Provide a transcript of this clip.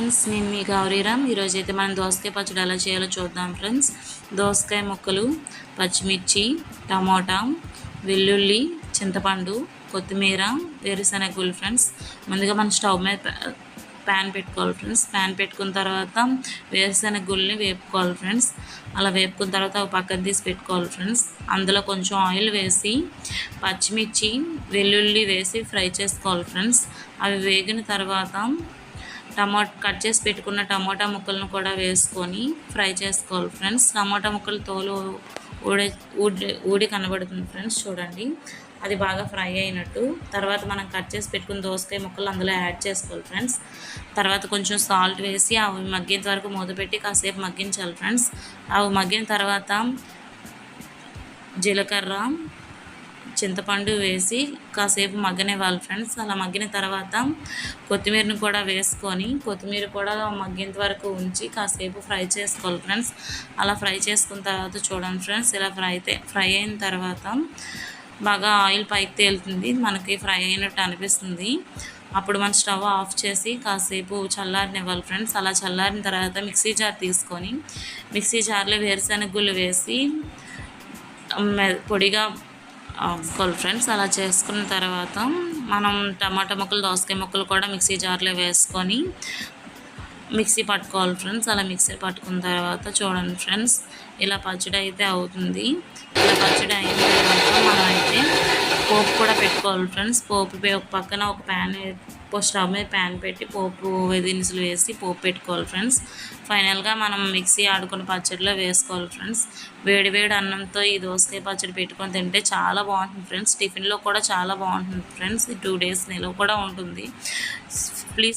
Friends నేను మీ గౌరీరామ్ ఈరోజు అయితే మనం దోసకాయ పచ్చడి ఎలా చేయాలో చూద్దాం ఫ్రెండ్స్. దోసకాయ ముక్కలు పచ్చిమిర్చి టమోటా వెల్లుల్లి చింతపండు కొత్తిమీర వేరుశనగ గుళ్ళు ఫ్రెండ్స్. ముందుగా మనం స్టవ్ మీద ప్యాన్ పెట్టుకోవాలి ఫ్రెండ్స్. ప్యాన్ పెట్టుకున్న తర్వాత వేరుశనగ గుళ్ళని వేపుకోవాలి ఫ్రెండ్స్. అలా వేపుకున్న తర్వాత పక్కన తీసి పెట్టుకోవాలి ఫ్రెండ్స్. అందులో కొంచెం ఆయిల్ వేసి పచ్చిమిర్చి వెల్లుల్లి వేసి ఫ్రై చేసుకోవాలి ఫ్రెండ్స్. అవి వేగిన తర్వాత టమాటా కట్ చేసి పెట్టుకున్న టమాటా ముక్కలను కూడా వేసుకొని ఫ్రై చేసుకోవాలి ఫ్రెండ్స్. టమాటా ముక్కలు తోలు ఊడే ఊడి ఊడి కనబడుతుంది ఫ్రెండ్స్ చూడండి. అది బాగా ఫ్రై అయినట్టు. తర్వాత మనం కట్ చేసి పెట్టుకున్న దోసకాయ ముక్కలు అందులో యాడ్ చేసుకోవాలి ఫ్రెండ్స్. తర్వాత కొంచెం సాల్ట్ వేసి అవి మగ్గేంత వరకు మూత పెట్టి కాసేపు మగ్గించాలి ఫ్రెండ్స్. అవి మగ్గిన తర్వాత జీలకర్ర చింతపండు వేసి కాసేపు మగ్గనివ్వాలి ఫ్రెండ్స్. అలా మగ్గిన తర్వాత కొత్తిమీరని కూడా వేసుకొని కొత్తిమీర కూడా మగ్గేంత వరకు ఉంచి కాసేపు ఫ్రై చేసుకోవాలి ఫ్రెండ్స్. అలా ఫ్రై చేసుకున్న తర్వాత చూడండి ఫ్రెండ్స్ ఇలా ఫ్రై అయితే ఫ్రై అయిన తర్వాత బాగా ఆయిల్ పైకి తేలుతుంది. మనకి ఫ్రై అయినట్టు అనిపిస్తుంది. అప్పుడు మన స్టవ్ ఆఫ్ చేసి కాసేపు చల్లారనివ్వాలి ఫ్రెండ్స్. అలా చల్లారిన తర్వాత మిక్సీ జార్ తీసుకొని మిక్సీ జార్లో వేరుశనగ గుళ్ళు వేసి పొడిగా ఆపుకోవాలి ఫ్రెండ్స్ అలా చేసుకున్న తర్వాత మనం టమాటా ముక్కలు దోసకాయ ముక్కలు కూడా మిక్సీ జార్లో వేసుకొని మిక్సీ పట్టుకోవాలి ఫ్రెండ్స్ అలా మిక్సీ పట్టుకున్న తర్వాత చూడండి ఫ్రెండ్స్ ఇలా పచ్చడి అయితే అవుతుంది. ఇలా పచ్చడి అయిన పోపు కూడా పెట్టుకోవాలి ఫ్రెండ్స్. పోపు పే- ఒక పక్కన ఒక ప్యాన్ స్టవ్ మీద ప్యాన్ పెట్టి పోపు దినుసులు వేసి పోపు పెట్టుకోవాలి ఫ్రెండ్స్. ఫైనల్గా మనం మిక్సీ ఆడుకున్న పచ్చడిలో వేసుకోవాలి ఫ్రెండ్స్. వేడి వేడి అన్నంతో ఈ దోసకాయ పచ్చడి పెట్టుకొని తింటే చాలా బాగుంటుంది ఫ్రెండ్స్. టిఫిన్లో కూడా చాలా బాగుంటుంది ఫ్రెండ్స్. ఈ టూ డేస్ నిలవ కూడా ఉంటుంది. ప్లీజ్